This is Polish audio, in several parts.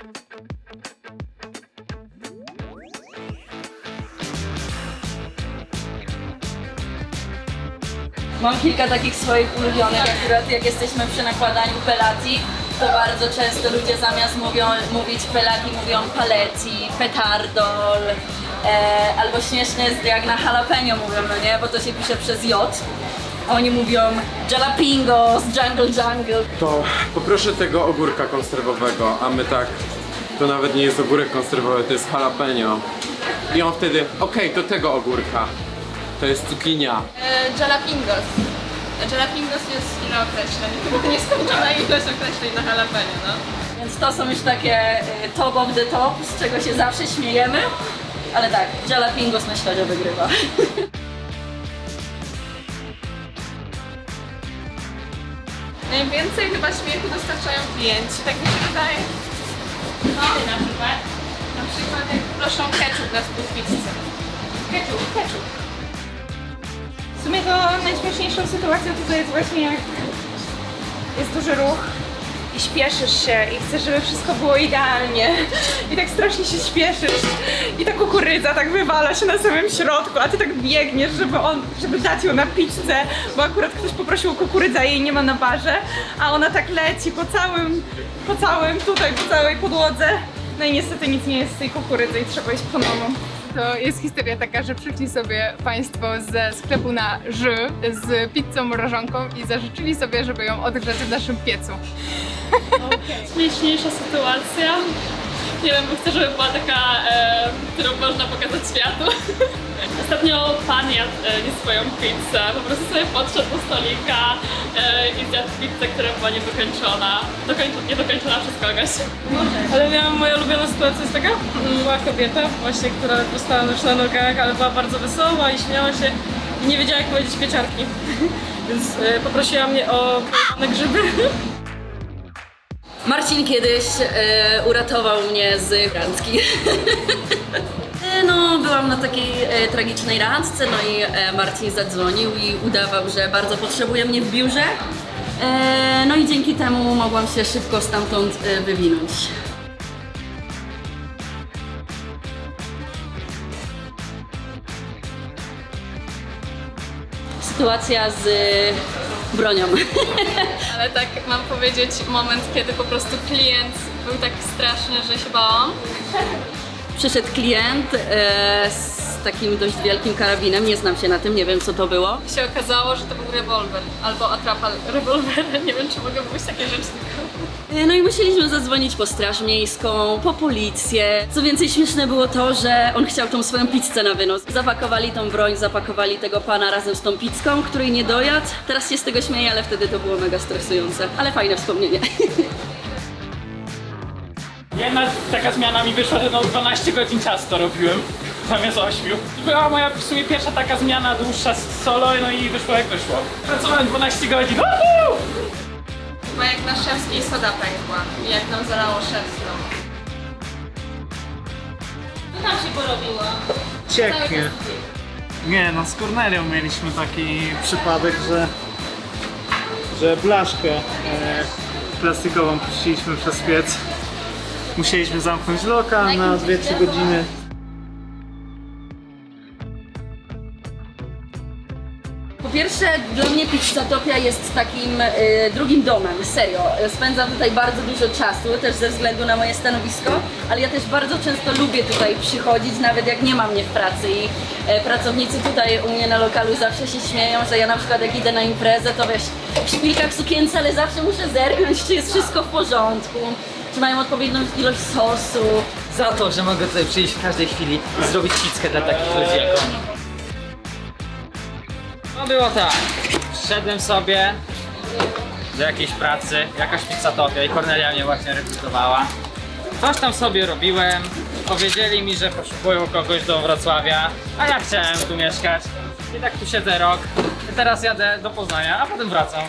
Mam kilka takich swoich ulubionych, akurat jak jesteśmy przy nakładaniu pelati, to bardzo często ludzie zamiast mówią, mówić pelati mówią paleti, petardol, e, albo śmieszne jest jak na jalapeno mówią, no nie, bo to się pisze przez J. Oni mówią jalapingos, jungle jungle. To poproszę tego ogórka konserwowego, a my tak, to nawet nie jest ogórek konserwowy, to jest jalapeno. I on wtedy, okej, to tego ogórka. To jest cukinia. E, Jalapingos. Jalapingos jest ile określeń? Nieskończona ilość określeń na jalapeno, no. Więc to są już takie y, top of the top, z czego się zawsze śmiejemy. Ale tak, jalapingos na śledzie wygrywa. Najwięcej chyba śmiechu dostarczają klienci, tak mi się wydaje. Proszą ketchup na spódnicę. Ketchup, ketchup. W sumie to najśmieszniejszą sytuacją tutaj jest właśnie jak jest duży ruch i śpieszysz się i chcesz, żeby wszystko było idealnie i tak strasznie się śpieszysz i ta kukurydza tak wywala się na samym środku, a ty tak biegniesz, żeby on, żeby dać ją na pizzę, bo akurat ktoś poprosił o kukurydzę, jej nie ma na barze, a ona tak leci po całym, po całym tutaj, po całej podłodze. No i niestety nic nie jest z tej kukurydzy i trzeba iść po nową. To jest historia taka, że przyszli sobie Państwo ze sklepu na Ż z pizzą mrożonką i zażyczyli sobie, żeby ją odgrzać w naszym piecu. Śmieszniejsza sytuacja. Nie wiem, bo chcę, żeby była taka, e, którą można pokazać światu. Ostatnio pan jadł e, nie swoją pizzę, po prostu sobie podszedł do stolika e, i zjadł pizzę, która była niedokończona. Dokończ, niedokończona przez kogoś. Ale miałam, moja ulubiona sytuacja jest taka, była kobieta właśnie, która dostała już na nogach, ale była bardzo wesoła i śmiała się i nie wiedziała jak powiedzieć pieczarki. Więc e, poprosiła mnie o grzyby. Marcin kiedyś e, uratował mnie z randki. E, No, byłam na takiej e, tragicznej randce, no i e, Marcin zadzwonił i udawał, że bardzo potrzebuje mnie w biurze. E, no i dzięki temu mogłam się szybko stamtąd e, wywinąć. Sytuacja z bronią. Ale tak mam powiedzieć moment, kiedy po prostu klient był tak straszny, że się bałam. Przyszedł klient e, z takim dość wielkim karabinem, nie znam się na tym, nie wiem co to było. się okazało, że to był rewolwer albo atrapa rewolwera. Nie wiem, czy mogę mówić takie rzeczy tylko. No i musieliśmy zadzwonić po straż miejską, po policję. Co więcej, śmieszne było to, że on chciał tą swoją pizzę na wynos. Zapakowali tą broń, zapakowali tego pana razem z tą pizzką, której nie dojadł. Teraz się z tego śmieję, ale wtedy to było mega stresujące. Ale fajne wspomnienie. Jedna taka zmiana mi wyszła, że no 12 godzin ciasto robiłem zamiast 8. Była moja w sumie pierwsza taka zmiana dłuższa z solo, no i wyszło jak wyszło. Pracowałem 12 godzin. Uhu! Chyba jak na szewskiej soda pękła i jak nam zalało szewską. Co tam się porobiło? Cieknie. Nie, no z Kornelią mieliśmy taki przypadek, że, że blaszkę e, plastikową puściliśmy przez piec. Musieliśmy zamknąć lokal na 2-3 godziny. Pierwsze, dla mnie Pizzatopia jest takim e, drugim domem, serio. Spędzam tutaj bardzo dużo czasu, też ze względu na moje stanowisko, ale ja też bardzo często lubię tutaj przychodzić, nawet jak nie ma mnie w pracy i e, pracownicy tutaj u mnie na lokalu zawsze się śmieją, że ja na przykład jak idę na imprezę, to wiesz, w szpilkach sukience, ale zawsze muszę zerknąć, czy jest wszystko w porządku, czy mają odpowiednią ilość sosu. za to, że mogę tutaj przyjść w każdej chwili i zrobić pizzkę dla takich ludzi jak oni. No było tak, przyszedłem sobie do jakiejś pracy, jakaś pizzatopia i Kornelia mnie właśnie rekrutowała. Coś tam sobie robiłem, powiedzieli mi, że poszukują kogoś do Wrocławia, a ja chciałem tu mieszkać. I tak tu siedzę rok, i teraz jadę do Poznania, a potem wracam.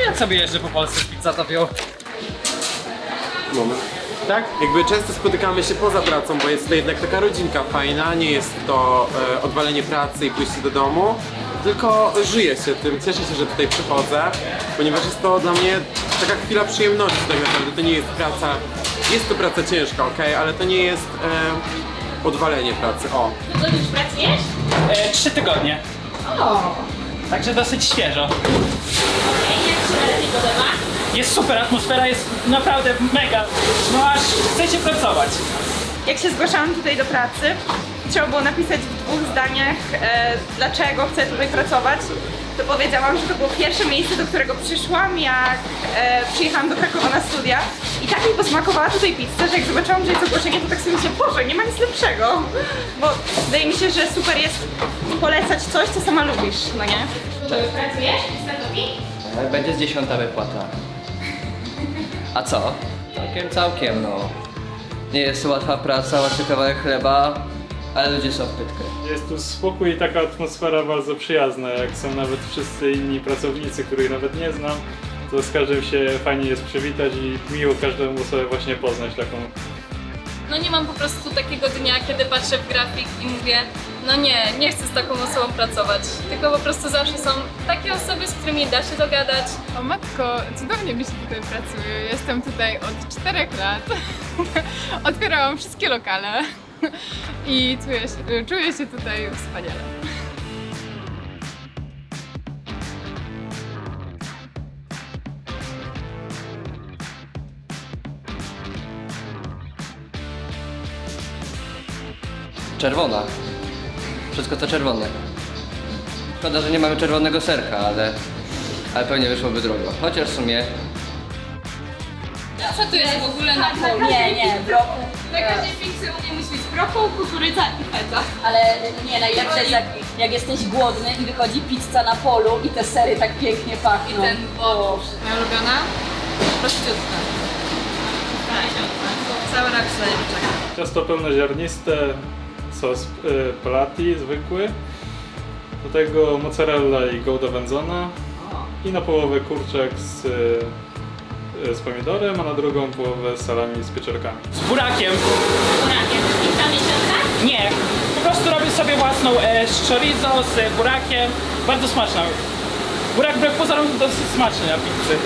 I jak sobie jeżdżę po Polsce z pizzatopią. Moment. Tak? Jakby często spotykamy się poza pracą, bo jest to jednak taka rodzinka fajna, nie jest to e, odwalenie pracy i pójście do domu, tylko żyje się tym, cieszę się, że tutaj przychodzę, ponieważ jest to dla mnie taka chwila przyjemności tak naprawdę. To nie jest praca, jest to praca ciężka, ok, ale to nie jest e, odwalenie pracy, o. Dużo już pracujesz? E, trzy tygodnie. Także dosyć świeżo. Okej, jak się lepiej podoba? Jest super, atmosfera jest naprawdę mega. No aż chce się pracować. Jak się zgłaszałam tutaj do pracy, trzeba było napisać w dwóch zdaniach, e, dlaczego chcę tutaj pracować. To powiedziałam, że to było pierwsze miejsce, do którego przyszłam, jak e, przyjechałam do Krakowa na studia. I tak mi posmakowała tutaj pizza, że jak zobaczyłam, że jest ogłoszenie, to tak sobie myślę, Boże, nie ma nic lepszego. Bo wydaje mi się, że super jest polecać coś, co sama lubisz, no nie? Już pracujesz? Stanowi? Będzie z dziesiąta wypłata. A co? Całkiem, całkiem, no. Nie jest to łatwa praca, łatwy kawałek chleba, ale ludzie są w pytkę. Jest tu spokój i taka atmosfera bardzo przyjazna, jak są nawet wszyscy inni pracownicy, których nawet nie znam, to z każdym się fajnie jest przywitać i miło każdemu sobie właśnie poznać taką No nie mam po prostu takiego dnia, kiedy patrzę w grafik i mówię, no nie, nie chcę z taką osobą pracować. Tylko po prostu zawsze są takie osoby, z którymi da się dogadać. O matko, cudownie mi się tutaj pracuje. Jestem tutaj od czterech lat. Otwierałam wszystkie lokale i czuję się, czuję się tutaj wspaniale. Czerwona. Wszystko to czerwone. Szkoda, że nie mamy czerwonego serka, ale, ale pewnie wyszłoby drogo. Chociaż w sumie Co tu jest w ogóle na polu? Nie, nie, broku. Na każdej pizzy u mnie musi być brokuł, kukurydza i feta. Ale nie, najlepsze jest jak, jak jesteś głodny i wychodzi pizza na polu i te sery tak pięknie pachną. I ten o, Moja ulubiona? Prościutka. Cały rak czeka. Ciasto pełnoziarniste, sos y, plati zwykły, do tego mozzarella i gouda wędzona i na połowę kurczak z, y, z pomidorem, a na drugą połowę salami z pieczarkami. Z burakiem. Burakiem. I ta miesiąca? Nie, po prostu robię sobie własną e, z chorizo, z burakiem. Bardzo smaczna. Burak wbrew pozorom dosyć smaczny na pizzy.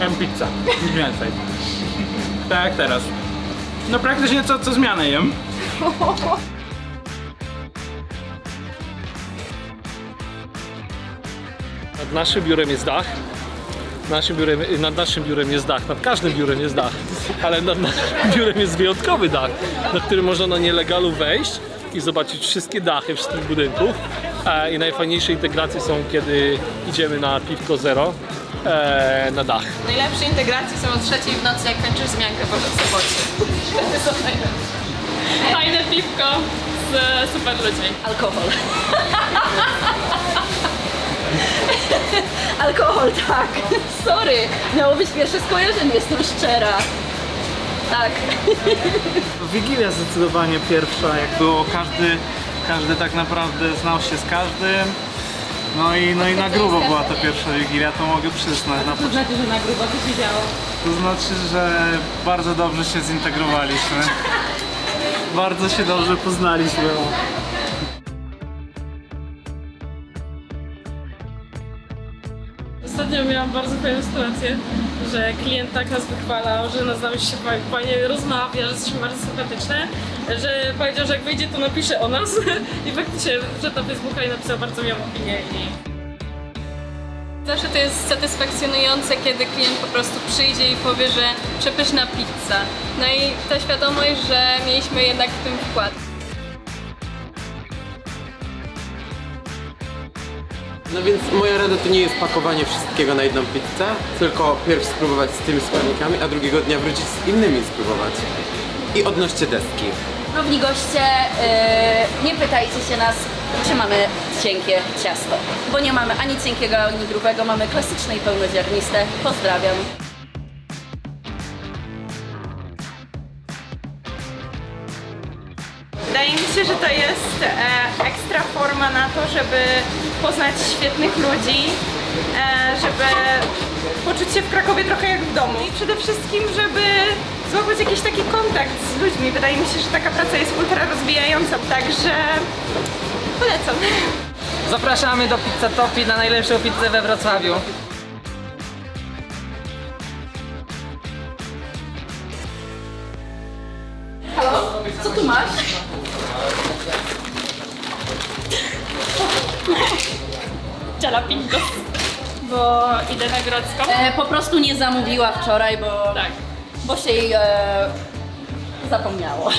Em pizza, nic więcej. Tak jak teraz. No praktycznie co, co zmianę jem. Nad naszym biurem jest dach. Naszym biurem, nad naszym biurem jest dach, nad każdym biurem jest dach, ale nad naszym biurem jest wyjątkowy dach, na który można na nielegalu wejść i zobaczyć wszystkie dachy wszystkich budynków. E, I najfajniejsze integracje są, kiedy idziemy na piwko zero e, na dach. Najlepsze integracje są o trzeciej w nocy, jak kończysz zmiankę po sobocie. To są najlepsze. Fajne piwko z super ludźmi. alkohol. alkohol, tak. Sorry, miało być pierwsze skojarzenie, jestem szczera. Tak. Wigilia zdecydowanie pierwsza, jak było każdy, każdy tak naprawdę znał się z każdym. No i, no i na grubo była to pierwsza Wigilia, to mogę przyznać. Na To znaczy, że na grubo to się działo. To znaczy, że bardzo dobrze się zintegrowaliśmy. Bardzo się dobrze poznaliśmy. Ostatnio miałam bardzo fajną sytuację, że klient tak nas wychwalał, że nas nami się fajnie rozmawia, że jesteśmy bardzo sympatyczne, że powiedział, że jak wyjdzie to napisze o nas i faktycznie wszedł na Facebooka i napisał bardzo miłą opinię i Zawsze to jest satysfakcjonujące, kiedy klient po prostu przyjdzie i powie, że przepyszna pizza. No i ta świadomość, że mieliśmy jednak w tym wkład. No więc moja rada to nie jest pakowanie wszystkiego na jedną pizzę, tylko pierw spróbować z tymi składnikami, a drugiego dnia wrócić z innymi spróbować. I odnoście deski. Równi goście, yy, nie pytajcie się nas, czy mamy cienkie ciasto. Bo nie mamy ani cienkiego, ani grubego, mamy klasyczne i pełnoziarniste. Pozdrawiam. Wydaje mi się, że to jest e, ekstra forma na to, żeby poznać świetnych ludzi, e, żeby poczuć się w Krakowie trochę jak w domu. I przede wszystkim, żeby złapać jakiś taki kontakt z ludźmi. Wydaje mi się, że taka praca jest ultra rozwijająca, także polecam. Zapraszamy do Pizza Topi na najlepszą pizzę we Wrocławiu. Co tu masz? Jalapingos. Bo idę na Grodzką. E, po prostu nie zamówiła wczoraj, bo, Tak. bo się jej e, zapomniało.